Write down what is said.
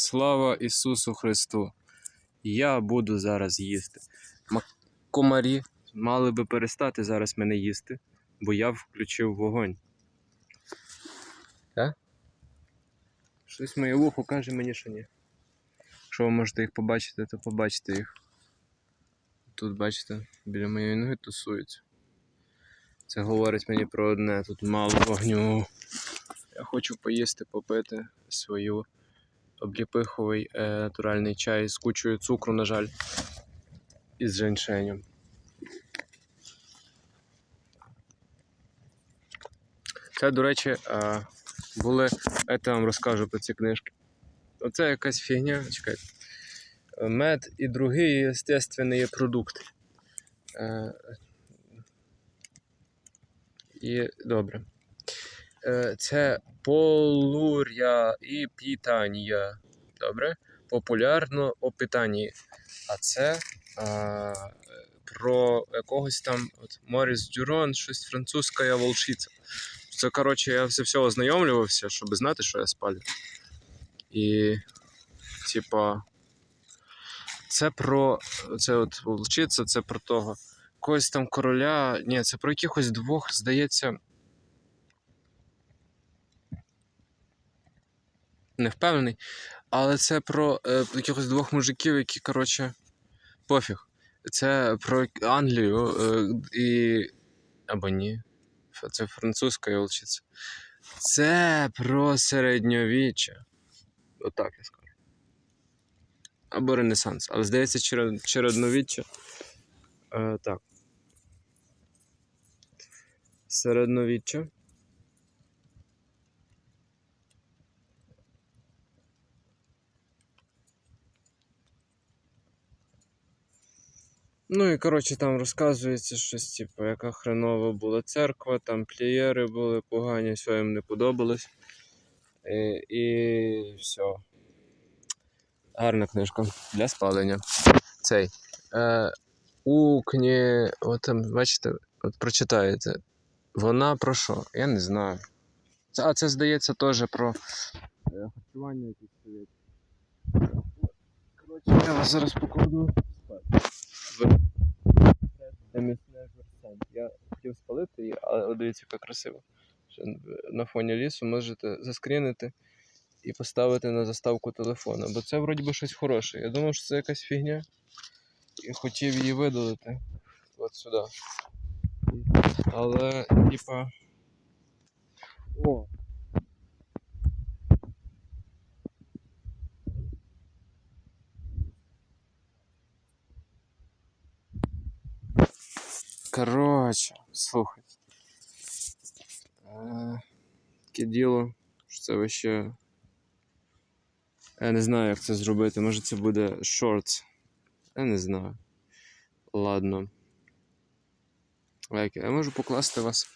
Слава Ісусу Христу! Я буду зараз їсти. Комарі мали би перестати зараз мене їсти, бо я включив вогонь. Так? Щось моє вухо каже мені, що ні. Якщо ви можете їх побачити, то побачите їх. Тут, бачите, біля моєї ноги тусуються. Це говорить мені про одне, тут мало вогню. Я хочу поїсти, попити свою обліпиховий е, натуральний чай з кучою цукру, на жаль, і з женьшенем. Це, до речі, е, були. Я вам розкажу про ці книжки. Оце якась фігня, чекайте. Мед і другий естественні продукти. Е, і добре. Це полур'я і питання. Добре? Популярно о питанні. А це а, про якогось там от, Моріс Дюрон, щось французька волчиця. Це, коротше, я все все ознайомлювався, щоб знати, що я спалю. І, типа, це про. Це от волчиця, це про того. Когось там короля. Ні, це про якихось двох, здається. Не впевнений. Але це про е, якихось двох мужиків, які, коротше, пофіг. Це про Англію е, і. Або ні. Це французька волчиця. Це про середньовіччя. Отак я скажу. Або Ренесанс. Але здається, черед- чередновіччя. Е, так. Середновіччя. Ну і коротше там розказується щось, типу, яка хренова була церква, там плієри були погані, все їм не подобалось. І, і все. Гарна книжка для спалення. Цей. Е, у кні... От там, бачите, от прочитаєте. Вона про що? Я не знаю. Це, а це здається теж про е, харчування якісь. Коротше, я вас зараз покладу в це місне жерсен. Я хотів спалити її, але от дивіться, яка красиво. Ще на фоні лісу можете заскрінити і поставити на заставку телефона. Бо це вроді би щось хороше. Я думав, що це якась фігня. І хотів її видалити. От сюди. Але, типа. О! Коротше, слухай. Е, Таке діло, що це вообще. Я не знаю, як це зробити. Може це буде шорт. Я не знаю. Ладно. Лайки. Я можу покласти вас